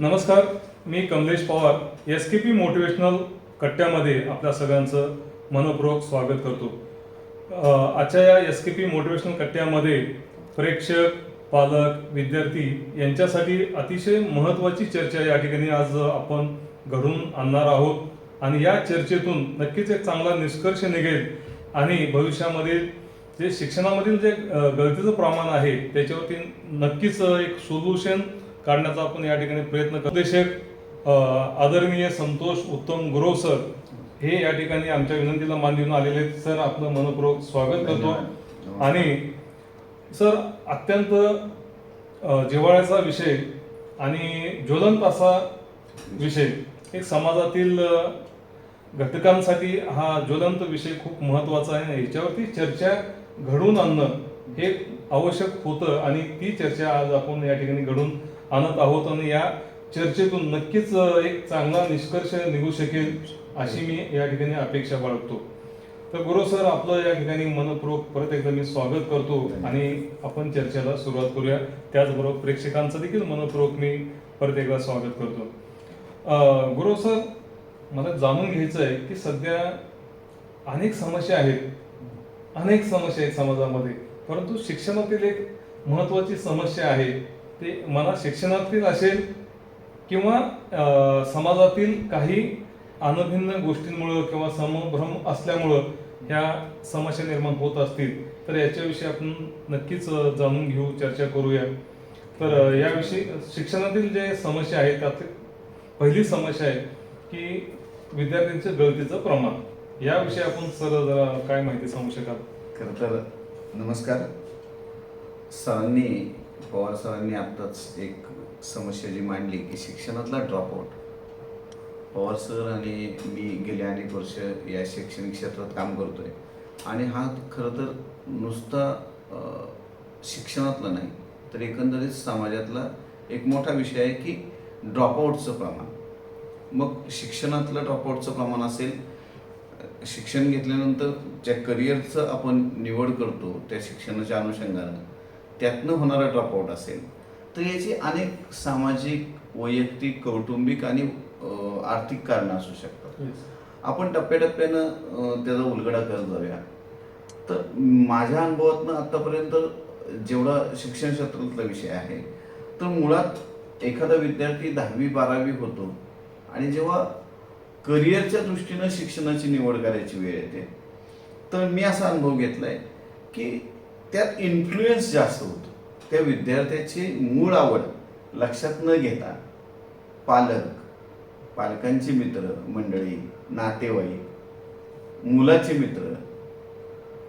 नमस्कार मी Kamlesh Pawar S K P motivational कट्ट्यामध्ये आपल्या सगळ्यांचं मनपूर्वक स्वागत करतो. आजच्या या एस के पी मोटिवेशनल कट्ट्यामध्ये प्रेक्षक पालक विद्यार्थी यांच्यासाठी अतिशय महत्त्वाची चर्चा या ठिकाणी आज आपण घडून आणणार आहोत. आणि या चर्चेतून नक्कीच एक चांगला निष्कर्ष निघेल आणि भविष्यामध्ये जे शिक्षणामधील जे गळतीचं प्रमाण आहे त्याच्यावरती नक्कीच एक सोल्युशन काढण्याचा आपण या ठिकाणी प्रयत्न करतो. देशक आदरणीय संतोष उत्तम गुरव सर हे या ठिकाणी आमच्या विनंतीला मान देऊन आलेले. सर आपलं मनपूर्वक स्वागत करतो. आणि सर अत्यंत जिव्हाळ्याचा विषय आणि ज्वलंत असा विषय एक समाजातील घटकांसाठी हा ज्वलंत विषय खूप महत्त्वाचा आहे. याच्यावरती चर्चा घडवून आणणं हे आवश्यक होतं आणि ती चर्चा आज आपण या ठिकाणी घडून आणत आहोत आणि या चर्चेतून नक्कीच एक चांगला निष्कर्ष निघू शकेल अशी मी या ठिकाणी अपेक्षा बाळगतो. तर गुरु सर आपलं या ठिकाणी मनपूर्वक परत एकदा मी स्वागत करतो आणि आपण चर्चेला सुरुवात करूया. त्याचबरोबर प्रेक्षकांचं देखील मनपूर्वक मी परत एकदा स्वागत करतो. गुरु सर मला जाणून घ्यायचं आहे की सध्या अनेक समस्या आहेत. अनेक समस्या आहेत समाजामध्ये. परंतु शिक्षणातील एक महत्वाची समस्या आहे. ते मला शिक्षणातील असेल किंवा समाजातील काही अनभिन्न गोष्टींमुळं किंवा समभ्रम असल्यामुळं ह्या समस्या निर्माण होत असतील तर याच्याविषयी आपण नक्कीच जाणून घेऊ चर्चा करूया. तर याविषयी शिक्षणातील जे समस्या आहेत त्यात पहिली समस्या आहे की विद्यार्थ्यांच्या गळतीचं प्रमाण. याविषयी आपण सर जरा काय माहिती सांगू शकाल? खरं तर नमस्कार. सरांनी पवार सरांनी आत्ताच एक समस्या जी मांडली की शिक्षणातला ड्रॉपआउट पवार सर आणि मी गेले अनेक वर्ष या शैक्षणिक क्षेत्रात काम करतोय. आणि हा खरं तर नुसता शिक्षणातला नाही तर एकंदरीत समाजातला एक मोठा विषय आहे की ड्रॉपआउटचं प्रमाण. मग शिक्षणातलं ड्रॉपआउटचं प्रमाण असेल शिक्षण घेतल्यानंतर ज्या करिअरचं आपण निवड करतो त्या शिक्षणाच्या अनुषंगानं त्यातनं होणारा ड्रॉपआउट असेल. तर याची अनेक सामाजिक वैयक्तिक कौटुंबिक आणि आर्थिक कारणं असू शकतात. आपण टप्प्याटप्प्यानं त्याचा उलगडा करत जाऊया. तर माझ्या अनुभवातनं आत्तापर्यंत जेवढा शिक्षण क्षेत्रातला विषय आहे तर मुळात एखादा विद्यार्थी दहावी बारावी होतो आणि जेव्हा करिअरच्या दृष्टीनं शिक्षणाची निवड करायची वेळ येते तर मी असा अनुभव घेतलाय की त्यात इन्फ्लुएन्स जास्त होतो. त्या विद्यार्थ्याची मूळ आवड लक्षात न घेता पालक पालकांची मित्र मंडळी नातेवाईक मुलाचे मित्र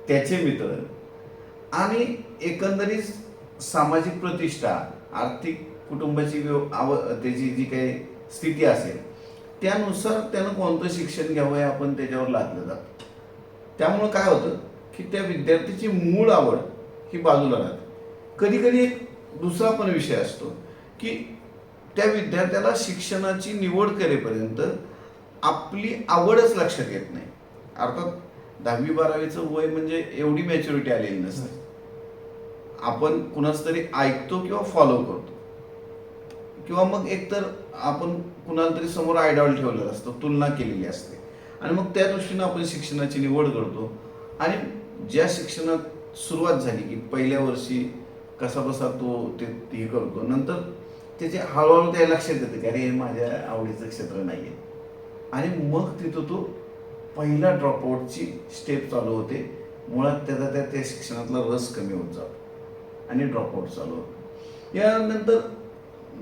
त्याचे मित्र आणि एकंदरीत सामाजिक प्रतिष्ठा आर्थिक कुटुंबाची व्यव आव त्याची जी काही स्थिती असेल त्यानुसार त्यानं कोणतं शिक्षण घ्यावं हे आपण त्याच्यावर लादलं जातं. त्यामुळं काय होतं की त्या विद्यार्थ्याची मूळ आवड ही बाजूला राहते कधी कधी एक दुसरा पण विषय असतो की त्या विद्यार्थ्याला शिक्षणाची निवड करेपर्यंत आपली आवडच लक्षात येत नाही. अर्थात दहावी बारावीचं वय म्हणजे एवढी मॅच्युरिटी आलेली नसते. आपण कुणाच तरी ऐकतो किंवा फॉलो करतो. किंवा मग एकतर आपण कुणाला तरी समोर आयडॉल ठेवलेलं असतं तुलना केलेली असते. आणि मग त्या दृष्टीनं आपण शिक्षणाची निवड करतो. आणि ज्या शिक्षणात सुरुवात झाली की पहिल्या वर्षी कसा बसा तो ते हे करतो. नंतर त्याचे हळूहळू त्या लक्षात येतं की अरे हे माझ्या आवडीचं क्षेत्र नाही आहे आणि मग तिथं तो पहिला ड्रॉपआउटची स्टेप चालू होते. मुळात त्याचा त्या त्या शिक्षणातला रस कमी होत जातो. आणि ड्रॉपआउट चालू होतो. यानंतर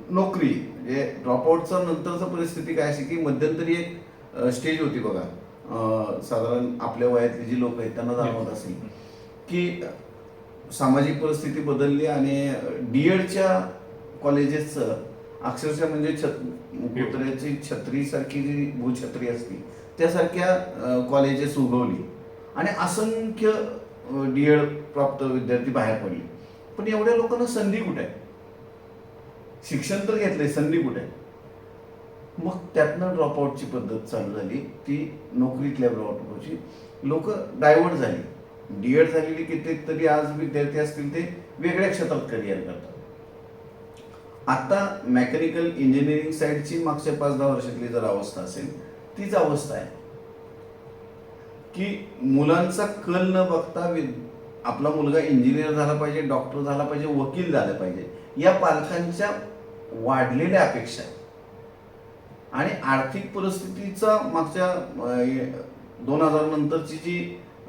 नोकरी म्हणजे ड्रॉपआउटचा नंतरचा परिस्थिती काय अशी की मध्यंतरी एक स्टेज होती बघा. साधारण आपल्या वयातली जी लोक आहेत त्यांना जाणवत असेल. की सामाजिक परिस्थिती बदलली आणि डी एडच्या कॉलेजेसचं अक्षरशः म्हणजे छत कुत्र्याची छत्रीसारखी जी भूछत्री असती त्यासारख्या कॉलेजेस उगवली. आणि असंख्य डी एड प्राप्त विद्यार्थी बाहेर पडले. पण एवढ्या लोकांना संधी कुठे आहे? शिक्षण तर घेतलंय संधी कुठे आहे? मग त्यातनं ड्रॉपआउटची पद्धत चालू झाली ती नोकरीतल्या ड्रॉपआउटची लोक डायव्हर्ट झाली. डी एड झालेली कित्येक तरी आज विद्यार्थी असतील ते वेगळ्या क्षेत्रात करिअर करतात. आता मेकॅनिकल इंजिनिअरिंग साईडची मागच्या पाच दहा वर्षातली जर अवस्था असेल तीच अवस्था आहे. की मुलांचा कल न बघता आपला मुलगा इंजिनियर झाला पाहिजे डॉक्टर झाला पाहिजे वकील झाला पाहिजे या पालकांच्या वाढलेल्या अपेक्षा आणि आर्थिक परिस्थितीचा मागच्या दोन हजार नंतरची जी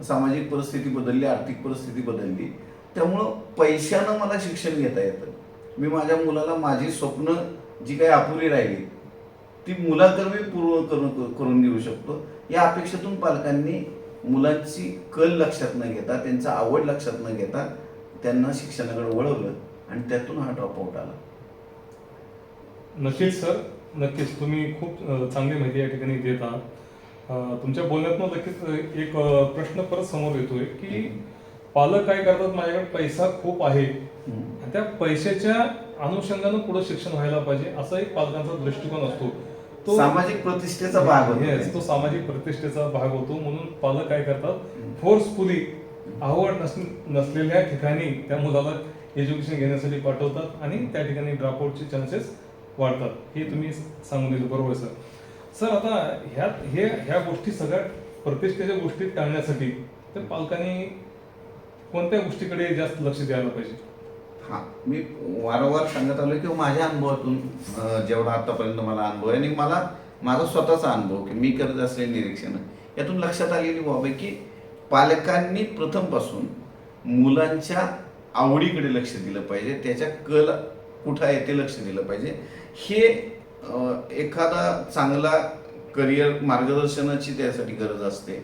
सामाजिक परिस्थिती बदलली आर्थिक परिस्थिती बदलली. त्यामुळं पैशानं मला शिक्षण घेता येतं. मी माझ्या मुलाला माझी स्वप्न जी काही अपुरी राहिली ती मुलाकरवी पूर्ण करून करून देऊ शकतो. या अपेक्षेतून पालकांनी मुलांची कल लक्षात न घेता त्यांचा आवड लक्षात न घेता त्यांना शिक्षणाकडे वळवलं आणि त्यातून हा ड्रॉपआउट आला. नक्कीच सर नक्कीच तुम्ही खूप चांगली माहिती या ठिकाणी देत. आहात तुमच्या बोलण्यातनं नक्कीच एक प्रश्न परत समोर येतोय की पालक काय करतात? माझ्याकडे पैसा खूप आहे. त्या पैशाच्या अनुषंगानं पुढे शिक्षण व्हायला पाहिजे असा एक पालकांचा दृष्टिकोन असतो. तो सामाजिक प्रतिष्ठेचा भाग होतो. तो सामाजिक प्रतिष्ठेचा भाग होतो. म्हणून पालक काय करतात? फोर्सफुली आवड नस नसलेल्या ठिकाणी त्या मुलाला एज्युकेशन घेण्यासाठी पाठवतात आणि त्या ठिकाणी ड्रॉपआउटचे चान्सेस वाढतात. हे तुम्ही सांगून दिलं. बरोबर सर? सर आता ह्यात हे ह्या गोष्टी सगळ्या प्रतिष्ठेच्या गोष्टी टाळण्यासाठी तर पालकांनी कोणत्या गोष्टीकडे जास्त लक्ष द्यायला पाहिजे? हा मी वारंवार सांगत आलो की माझ्या अनुभवातून जेवढा आतापर्यंत मला अनुभव आहे आणि मला माझा स्वतःचा अनुभव की मी करत असलेले निरीक्षण यातून लक्षात आलेली बाब आहे की पालकांनी प्रथमपासून मुलांच्या आवडीकडे लक्ष दिलं पाहिजे त्याच्या कल कुठं आहे ते लक्ष दिलं पाहिजे. हे एखादा चांगला करिअर मार्गदर्शनाची त्यासाठी गरज असते.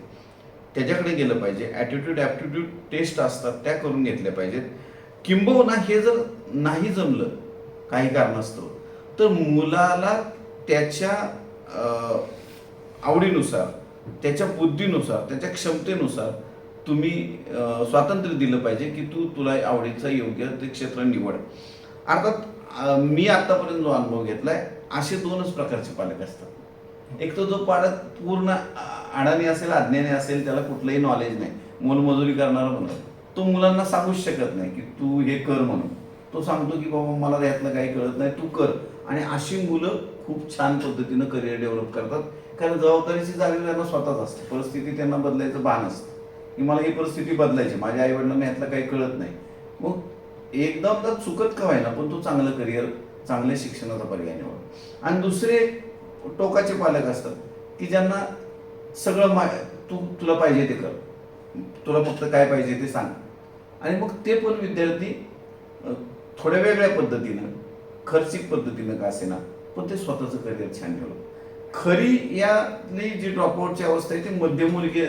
त्याच्याकडे गेलं पाहिजे. ॲटिट्यूड ॲप्टिट्यूड टेस्ट असतात त्या करून घेतल्या पाहिजेत. किंबहुना हे जर नाही जमलं काही कारणास्तव तर मुलाला त्याच्या आवडीनुसार त्याच्या बुद्धीनुसार त्याच्या क्षमतेनुसार तुम्ही स्वातंत्र्य दिलं पाहिजे की तू तुला आवडीचं योग्य ते क्षेत्र निवड. अर्थात मी आतापर्यंत जो अनुभव घेतलाय असे दोनच प्रकारचे पालक असतात. एक तर जो पालक पूर्ण अडाणी असेल अज्ञानी असेल त्याला कुठलंही नॉलेज नाही. मोलमजुरी करणारा म्हणून तो मुलांना सांगूच शकत नाही की तू हे कर म्हणून. तो सांगतो की बाबा मला यातलं काही कळत नाही तू कर. आणि अशी मुलं खूप छान पद्धतीनं करिअर डेव्हलप करतात. कारण जबाबदारीची जाणीव त्यांना स्वतःच असते. परिस्थिती त्यांना बदलायचं भान असतं. की मला ही परिस्थिती बदलायची माझ्या आई वडिलांना यातलं काही कळत नाही. मग एकदा तर चुकत का व्हायला पण तू चांगलं करिअर चांगल्या शिक्षणाचा पर्याय निवड आणि दुसरे टोकाचे पालक असतात की ज्यांना सगळं मा तू तुला पाहिजे ते कर. तुला फक्त काय पाहिजे ते सांग. आणि मग ते पण विद्यार्थी थोड्या वेगळ्या पद्धतीनं खर्चिक पद्धतीनं का असेना पण ते स्वतःचं करिअर छान ठेवलं. खरी यातली जी ड्रॉपआउटची अवस्था आहे ती मध्यमवर्गीय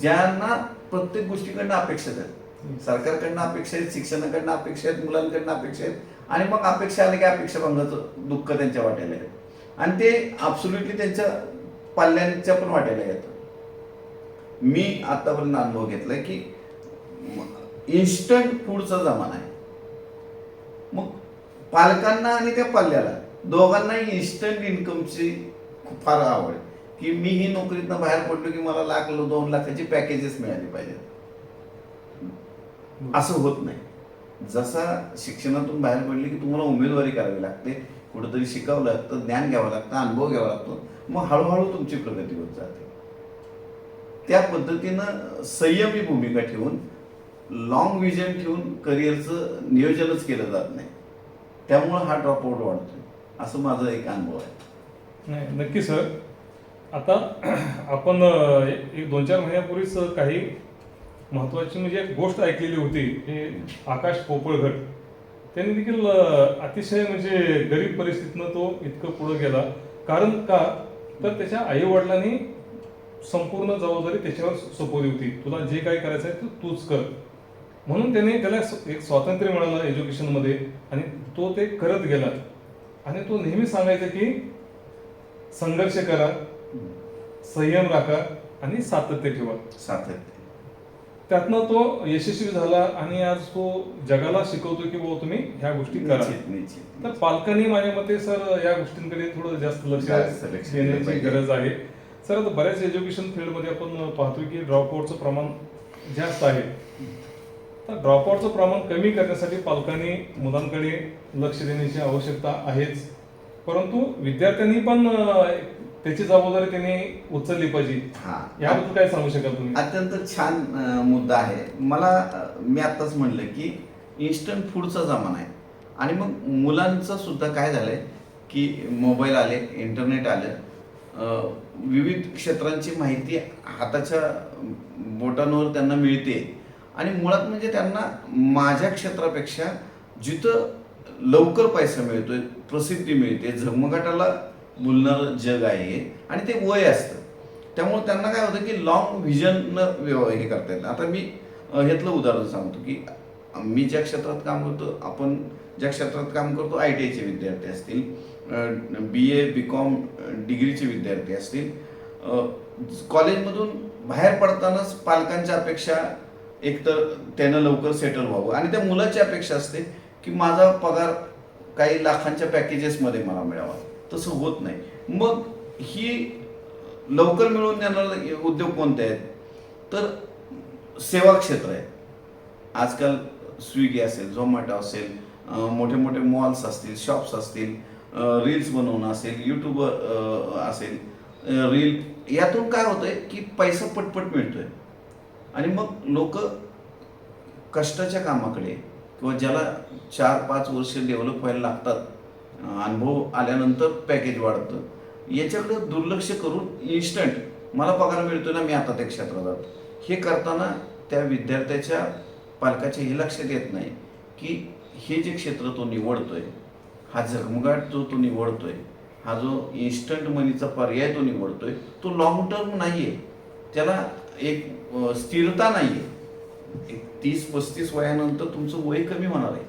ज्यांना प्रत्येक गोष्टीकडनं अपेक्षा आहेत सरकारकडनं अपेक्षा आहेत शिक्षणाकडनं अपेक्षा आहेत मुलांकडनं अपेक्षा आहेत आणि मग अपेक्षा आल्या की अपेक्षा भंगाचं दुःख त्यांच्या वाट्याला येतं. आणि ते अब्सोल्युटली त्यांच्या पाल्यांच्या पण वाट्याला येतं. मी आतापर्यंत अनुभव घेतलाय की इन्स्टंट फूडचा जमाना आहे. मग पालकांना आणि त्या पाल्याला दोघांनाही इन्स्टंट इन्कमची फार आवड आहे. की मी ही नोकरीतनं बाहेर पडलो की मला लाख दोन लाखाची पॅकेजेस मिळाली पाहिजेत. असं होत नाही. जसा शिक्षणातून बाहेर पडले की तुम्हाला उमेदवारी करावी लागते कुठंतरी शिकावं लागतं ज्ञान घ्यावं लागतं अनुभव घ्यावा लागतो मग हळूहळू तुमची प्रगती होत जाते. त्या पद्धतीनं संयमी भूमिका ठेवून लॉंग विजन ठेवून करिअरचं नियोजनच केलं जात नाही. त्यामुळं हा ड्रॉपआउट वाढतो असं माझा एक अनुभव आहे. नाही नक्की सर आता आपण एक दोन चार महिन्यापूर्वीच काही महत्त्वाची म्हणजे एक गोष्ट ऐकलेली होती हे आकाश पोपळघट त्यांनी देखील अतिशय म्हणजे गरीब परिस्थितीनं तो इतकं पुढं गेला. कारण का? तर त्याच्या आईवडिलांनी संपूर्ण जबाबदारी त्याच्यावर सोपवली होती. तुला जे काही करायचं आहे ते तूच कर. म्हणून त्याने त्याला एक स्वातंत्र्य मिळालं एज्युकेशनमध्ये आणि तो ते करत गेला. आणि तो नेहमी सांगायचा की संघर्ष करा संयम राखा आणि सातत्य ठेवा. सातत्य. त्यातनं तो यशस्वी झाला आणि आज तो जगाला शिकवतो की बाबा तुम्ही ह्या गोष्टी करा. तर पालकांनी माझ्या मते सर या गोष्टींकडे थोडं जास्त लक्ष देण्याची. गरज आहे. सर आता बऱ्याच एज्युकेशन फील्डमध्ये आपण पाहतोय की ड्रॉपआउटचं प्रमाण जास्त आहे. तर ड्रॉपआउटचं प्रमाण कमी करण्यासाठी पालकांनी मुलांकडे लक्ष देण्याची आवश्यकता आहेच. परंतु विद्यार्थ्यांनी पण त्याची जबाबदारी त्यांनी उचलली पाहिजे. हा. याबद्दल काय सांगू शकाल तुम्ही? अत्यंत छान अ, मुद्दा आहे. मला अ, मी आत्ताच म्हणलं की इन्स्टंट फूडचा जमाना आहे. आणि मग मुलांचं सुद्धा काय झालंय की मोबाईल आले इंटरनेट आलं. अ, विविध क्षेत्रांची माहिती हाताच्या बोटांवर त्यांना मिळते. आणि मुळात म्हणजे त्यांना माझ्या क्षेत्रापेक्षा जिथं लवकर पैसा मिळतोय प्रसिद्धी मिळते झगमगाटाला बोलणारं जग आहे हे. आणि ते वय असतं त्यामुळे त्यांना काय होतं की लॉंग व्यव हे करता येतं आता मी ह्यातलं उदाहरण सांगतो की मी ज्या क्षेत्रात काम करतो आपण ज्या क्षेत्रात काम करतो आय टी आयचे विद्यार्थी असतील बी ए बी कॉम डिग्रीचे विद्यार्थी असतील कॉलेजमधून बाहेर पडतानाच पालकांच्या अपेक्षा एकतर त्यानं लवकर सेटल व्हावं आणि त्या मुलाची अपेक्षा असते की माझा पगार काही लाखांच्या पॅकेजेसमध्ये मला मिळावा तसं होत नाही. मग ही लवकर मिळवून देणारे उद्योग कोणते आहेत? तर सेवा क्षेत्र आहे आजकाल स्विगी असेल झोमॅटो असेल मोठे मोठे मॉल्स असतील शॉप्स असतील रील्स बनवणं असेल यूट्यूब असेल रील यातून काय होतंय की पैसा पटपट मिळतोय. आणि मग लोक कष्टाच्या कामाकडे किंवा ज्याला चार पाच वर्ष डेव्हलप व्हायला लागतात अनुभव आल्यानंतर पॅकेज वाढतं. याच्याकडे दुर्लक्ष करून इन्स्टंट मला पगार मिळतो ना मी आता त्या क्षेत्रात जातो. हे करताना त्या विद्यार्थ्याच्या पालकाच्या हे लक्षात येत नाही की हे जे क्षेत्र तो निवडतोय हा झगमगाट जो तो निवडतोय हा जो इन्स्टंट मनीचा पर्याय तो निवडतोय तो लॉंग टर्म नाही आहे त्याला एक स्थिरता नाही आहे एक तीस पस्तीस वयानंतर तुमचं वय कमी होणार आहे.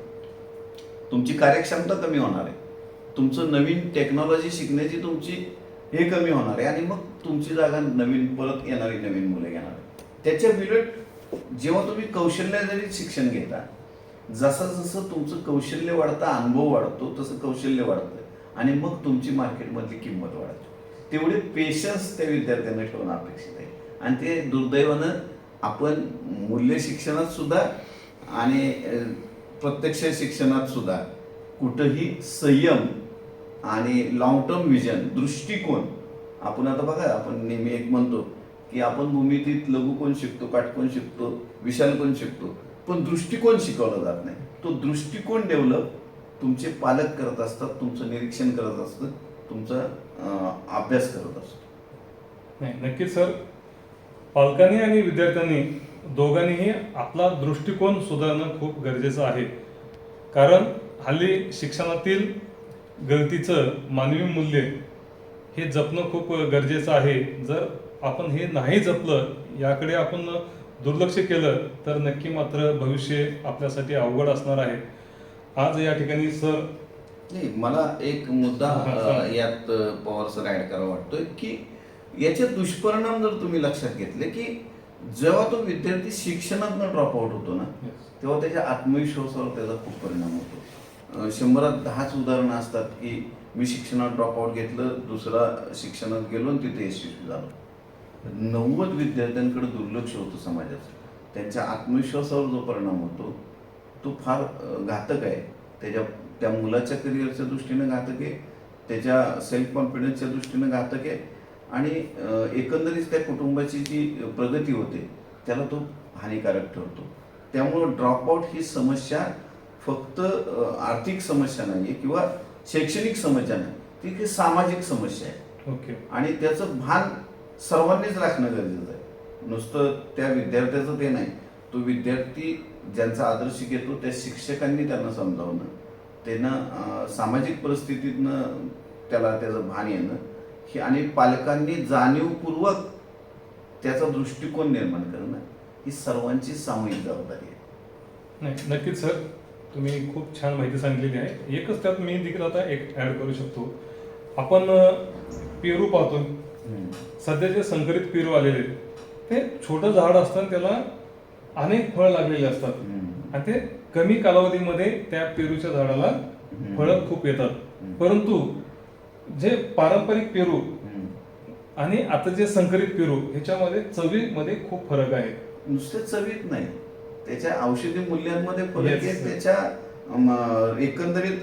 तुमची कार्यक्षमता कमी होणार आहे. तुमचं नवीन टेक्नॉलॉजी शिकण्याची तुमची हे कमी होणार आहे आणि मग तुमची जागा नवीन परत येणारी नवीन मुलं घेणार त्याच्या विलट जेव्हा तुम्ही कौशल्य जरी शिक्षण घेता जसं जसं तुमचं कौशल्य वाढतं अनुभव वाढतो तसं कौशल्य वाढतं आणि मग तुमची मार्केटमधली किंमत वाढते. तेवढे पेशन्स त्या विद्यार्थ्यांना ठेवणं अपेक्षित आहे. आणि ते दुर्दैवानं आपण मूल्य शिक्षणात सुद्धा आणि प्रत्यक्ष शिक्षणात सुद्धा कुठंही संयम आणि लॉंग टर्म विजन दृष्टिकोन. आपण आता बघा आपण नेहमी एक म्हणतो की आपण भूमितीत लघुकोण शिकतो काटकोण शिकतो विशालकोण शिकतो पण दृष्टिकोन शिकवला जात नाही. तो दृष्टिकोन डेव्हलप तुमचे पालक करत असतात तुमचं निरीक्षण करत असतं तुमचा अभ्यास करत असतो नाही नक्कीच सर पालकांनी आणि विद्यार्थ्यांनी दोघांनीही आपला दृष्टिकोन सुधारणं खूप गरजेचं आहे. कारण हल्ली शिक्षणातील गळतीचं मानवी मूल्य हे जपणं खूप गरजेचं आहे. जर आपण हे नाही जपलं याकडे आपण दुर्लक्ष केलं तर नक्की मात्र भविष्य आपल्यासाठी अवघड असणार आहे. आज या ठिकाणी सर नाही मला एक मुद्दा अ. यात पवार सर ऍड करावा वाटतोय की याचे दुष्परिणाम जर तुम्ही लक्षात घेतले की जेव्हा तो विद्यार्थी शिक्षणातनं ड्रॉप आउट होतो ना तेव्हा त्याच्या आत्मविश्वासावर त्याचा खूप परिणाम होतो. शंभरात दहाच उदाहरणं असतात की मी शिक्षणात ड्रॉपआउट घेतलं दुसरा शिक्षणात गेलो आणि तिथे यशस्वी झालो. नव्वद विद्यार्थ्यांकडे दुर्लक्ष होतं समाजाचं. त्यांच्या आत्मविश्वासावर जो परिणाम होतो तो फार घातक आहे. त्याच्या त्या मुलाच्या करिअरच्या दृष्टीनं घातक आहे त्याच्या सेल्फ कॉन्फिडन्सच्या दृष्टीनं घातक आहे आणि एकंदरीत त्या कुटुंबाची जी प्रगती होते त्याला तो हानिकारक ठरतो. त्यामुळं ड्रॉपआउट ही समस्या फक्त आर्थिक समस्या नाही आहे किंवा शैक्षणिक समस्या नाही. ती सामाजिक समस्या आहे. ओके. आणि त्याचं भान सर्वांनीच राखणं गरजेचं आहे. नुसतं त्या विद्यार्थ्याचं ते नाही. तो विद्यार्थी ज्यांचा आदर्श घेतो त्या शिक्षकांनी त्यांना समजावणं त्यांना सामाजिक परिस्थितीतनं त्याला त्याचं भान येणं हे आणि पालकांनी जाणीवपूर्वक त्याचा दृष्टिकोन निर्माण करणं ही सर्वांची सामूहिक जबाबदारी आहे. नाही नक्कीच सर. तुम्ही खूप छान माहिती सांगितलेली आहे एकच त्यात मी देखील आता एक ऍड करू शकतो आपण पेरू पाहतो सध्या जे संकरित पेरू आलेले ते छोटं झाड असतं त्याला अनेक फळ लागलेले असतात. आणि ते कमी कालावधीमध्ये त्या पेरूच्या झाडाला. फळं खूप येतात. परंतु जे पारंपरिक पेरू. आणि आता जे संकरित पेरू ह्याच्यामध्ये चवीमध्ये खूप फरक आहे नुसते चवीत नाही त्याच्या औषधी मूल्यांमध्ये फरक आहे. त्याच्या एकंदरीत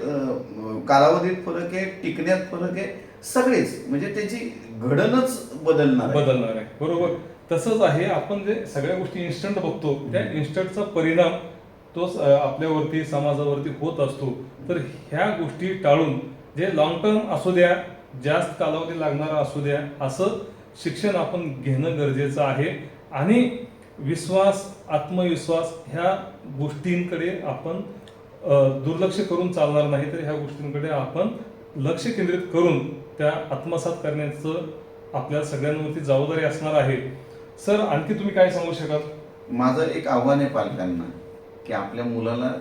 कालावधीत फरक आहे टिकण्यात फरक आहे सगळेच. म्हणजे त्याची घडणच बदलणार आहे. बदलणार आहे. बरोबर. तसंच आहे आपण जे सगळ्या गोष्टी इन्स्टंट बघतो त्या इन्स्टंटचा परिणाम तो आपल्यावरती समाजावरती होत असतो. तर ह्या गोष्टी टाळून जे लॉंग टर्म असू द्या जास्त कालावधी लागणारा असू द्या असं शिक्षण आपण घेणं गरजेचं आहे. आणि विश्वास आत्मविश्वास ह्या गोष्टींकडे आपण दुर्लक्ष करून चालणार नाही तर ह्या गोष्टींकडे आपण लक्ष केंद्रित करून त्या आत्मसात करण्याचं आपल्या सगळ्यांवरती जबाबदारी असणार आहे. सर आणखी तुम्ही काय सांगू शकाल? माझं एक आव्हान आहे पालकांना की आपल्या मुलाला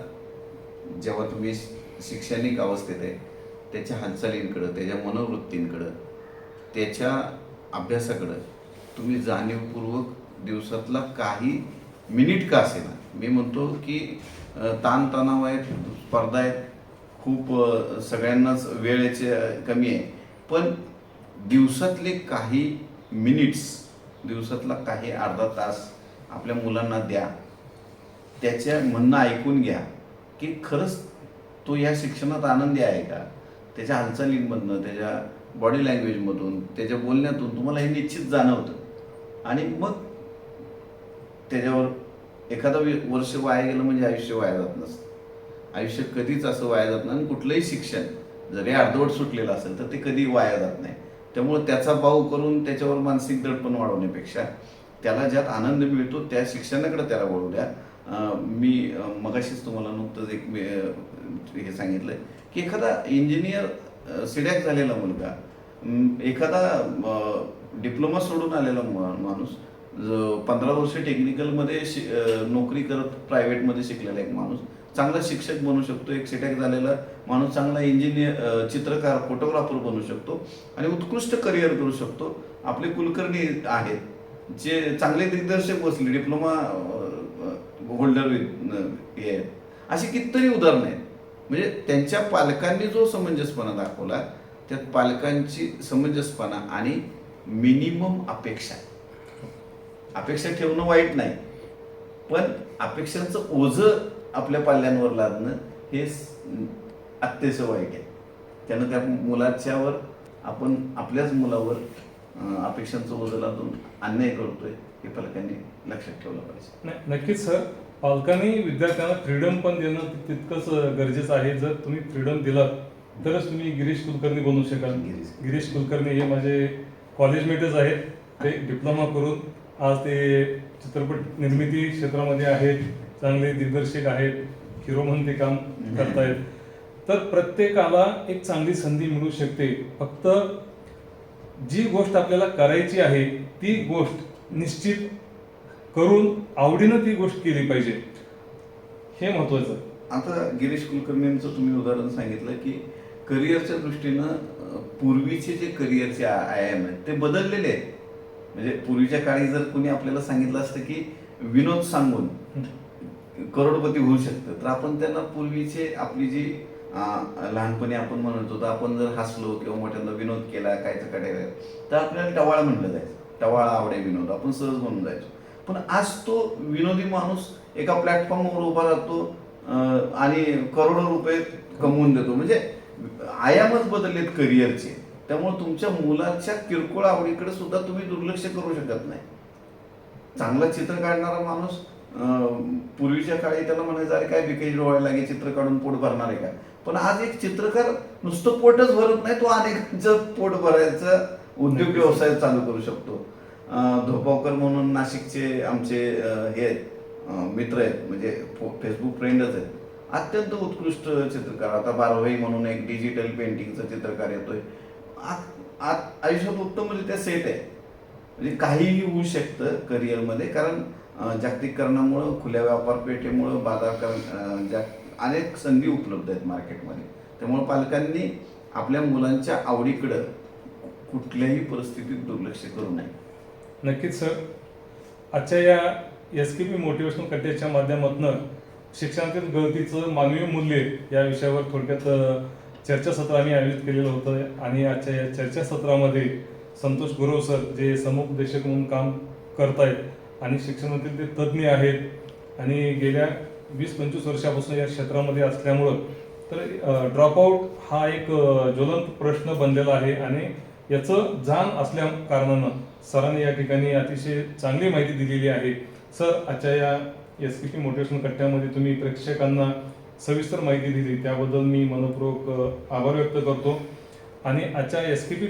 जेव्हा तुम्ही शैक्षणिक अवस्थेत आहे त्याच्या हालचालींकडं त्याच्या मनोवृत्तींकडं त्याच्या अभ्यासाकडं तुम्ही जाणीवपूर्वक दिवसातला काही मिनिट का असेना. मी म्हणतो की ताणतणाव आहेत स्पर्धा आहेत खूप सगळ्यांनाच वेळेचे कमी आहे. पण दिवसातले काही मिनिट्स दिवसातला काही अर्धा तास आपल्या मुलांना द्या. त्याच्या म्हणणं ऐकून घ्या की खरंच तो या शिक्षणात आनंदी आहे का? त्याच्या हालचालींमधनं त्याच्या बॉडी लँग्वेजमधून त्याच्या बोलण्यातून तुम्हाला हे निश्चित जाणवतं. आणि मग त्याच्यावर एखादं वर्ष वाया गेलं म्हणजे आयुष्य वाया जात नसतं. आयुष्य कधीच असं वाया जात नाही आणि कुठलंही शिक्षण जरी अर्धवट सुटलेलं असेल तर ते कधी वाया जात नाही. त्यामुळे त्याचा भाव करून त्याच्यावर मानसिक दडपण वाढवण्यापेक्षा त्याला ज्यात आनंद मिळतो त्या शिक्षणाकडे त्याला वळू द्या. मी मगाशीच तुम्हाला नुकतंच एक हे सांगितलं की एखादा इंजिनियर सिडॅक झालेला मुलगा एखादा डिप्लोमा सोडून आलेला माणूस पंधरा वर्ष टेक्निकलमध्ये शि- नोकरी करत प्रायव्हेटमध्ये शिकलेला एक माणूस. चांगला शिक्षक बनू शकतो एक सिटॅक झालेला माणूस चांगला इंजिनियर चित्रकार फोटोग्राफर बनू शकतो आणि उत्कृष्ट करिअर करू शकतो. आपले कुलकर्णी आहेत जे चांगले दिग्दर्शक बसले डिप्लोमा होल्डर हे आहेत. अशी कितीतरी उदाहरणं आहेत. म्हणजे त्यांच्या पालकांनी जो समंजसपणा दाखवला त्यात पालकांची समंजसपणा आणि मिनिमम अपेक्षा. अपेक्षा ठेवणं वाईट नाही. पण अपेक्षांचं ओझं आपल्या पाल्यांवर लादणं हे अतिशय वाईट आहे. त्यानं त्या मुलाच्यावर आपण आपल्याच मुलावर अपेक्षांचं ओझं लादून अन्याय करतोय हे पालकांनी लक्षात ठेवलं पाहिजे. नाही नक्कीच सर. पालकांनी विद्यार्थ्यांना फ्रीडम पण देणं तितकंच गरजेचं आहे. जर तुम्ही फ्रीडम दिलात तरच तुम्ही गिरीश कुलकर्णी बनू शकाल. गिरीश. गिरीश कुलकर्णी हे माझे कॉलेजमेटच आहेत. ते डिप्लोमा करून आज ते चित्रपट निर्मिती क्षेत्रामध्ये आहेत चांगले दिग्दर्शक आहेत हिरो म्हणून ते काम करतायत. तर प्रत्येकाला एक चांगली संधी मिळू शकते. फक्त जी गोष्ट आपल्याला करायची आहे ती गोष्ट निश्चित करून आवडीनं ती गोष्ट केली पाहिजे. हे महत्वाचं आता गिरीश कुलकर्णींचं तुम्ही उदाहरण सांगितलं की करिअरच्या दृष्टीनं पूर्वीचे जे करिअरचे आयाम आहेत ते बदललेले आहेत. म्हणजे पूर्वीच्या काळी जर कोणी आपल्याला सांगितलं असतं की विनोद सांगून करोडपती होऊ शकतं तर आपण त्यांना पूर्वीचे आपली जी लहानपणी आपण म्हणत होतो आपण जर हसलो किंवा मोठ्यांना विनोद केला काय काढायला तर आपल्याला टवाळ म्हणलं जायचं. टवाळा आवडे विनोद आपण सहज म्हणून जायचो. पण आज तो विनोदी माणूस एका प्लॅटफॉर्मवर उभा राहतो आणि करोडो रुपये कमवून देतो. म्हणजे आयामच बदललेत करिअरचे त्यामुळे तुमच्या मुलाच्या किरकोळ आवडीकडे सुद्धा तुम्ही दुर्लक्ष करू शकत नाही. चांगला चित्र काढणारा माणूस पूर्वीच्या काळी त्याला म्हणायचं अरे काय बिकेज डोळ्याला लागे चित्र काढून पोट भरणार आहे का? पण आज एक चित्रकार नुसतं पोटच भरत नाही तो अनेकांचं पोट भरायचा उद्योग व्यवसाय चालू करू शकतो. धोपावकर म्हणून नाशिकचे आमचे हे आहेत, मित्र आहेत म्हणजे फेसबुक फ्रेंडच आहेत. अत्यंत उत्कृष्ट चित्रकार. आता बारवाई म्हणून एक डिजिटल पेंटिंगचा चित्रकार येतोय. आत आ- आयुष्यात उत्तमरित्या सेट आहे. म्हणजे काहीही होऊ शकतं करिअरमध्ये कारण अं, जागतिकीकरणामुळं खुल्या व्यापारपेठेमुळं बाजार ज्या अनेक संधी उपलब्ध आहेत मार्केटमध्ये. त्यामुळं पालकांनी आपल्या मुलांच्या आवडीकडं कुठल्याही परिस्थितीत दुर्लक्ष करू नये. नक्कीच सर. आजच्या या एस के पी मोटिवेशनल कट्ट्याच्या माध्यमातून शिक्षणातील गळतीचं मानवी मूल्य या विषयावर थोडक्यात चर्चासत्र आम्ही आयोजित केलेलं होतं आणि आजच्या या चर्चासत्रामध्ये संतोष गुरव सर जे समुपदेशक म्हणून काम करत आहेत आणि शिक्षणातील ते तज्ज्ञ आहेत आणि गेल्या वीस पंचवीस वर्षापासून या क्षेत्रामध्ये असल्यामुळं तर ड्रॉपआउट हा एक ज्वलंत प्रश्न बनलेला आहे आणि याचं जाण असल्या कारणानं सरांनी या ठिकाणी अतिशय चांगली माहिती दिलेली आहे. सर आजच्या या एस पी पी मोटिवेशनल कट्ट्यामध्ये तुम्ही प्रेक्षकांना सविस्तर माहिती दिली. त्याबद्दल मी मनपूर्वक आभार व्यक्त करतो. आणि आजच्या एस पी पी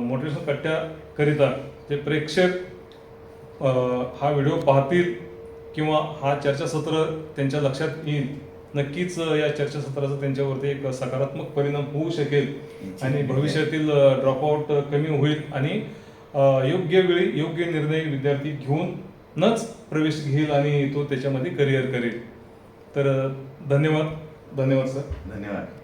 मोटिवेशनल कट्ट्याकरिता जे प्रेक्षक हा व्हिडिओ पाहतील किंवा हा चर्चासत्र त्यांच्या लक्षात येईल नक्कीच या चर्चासत्राचा त्यांच्यावरती एक सकारात्मक परिणाम होऊ शकेल आणि भविष्यातील ड्रॉपआउट कमी होईल आणि योग्य वेळी योग्य निर्णय विद्यार्थी घेऊनच प्रवेश घेईल आणि तो त्याच्यामध्ये करिअर करेल. तर धन्यवाद. धन्यवाद सर धन्यवाद.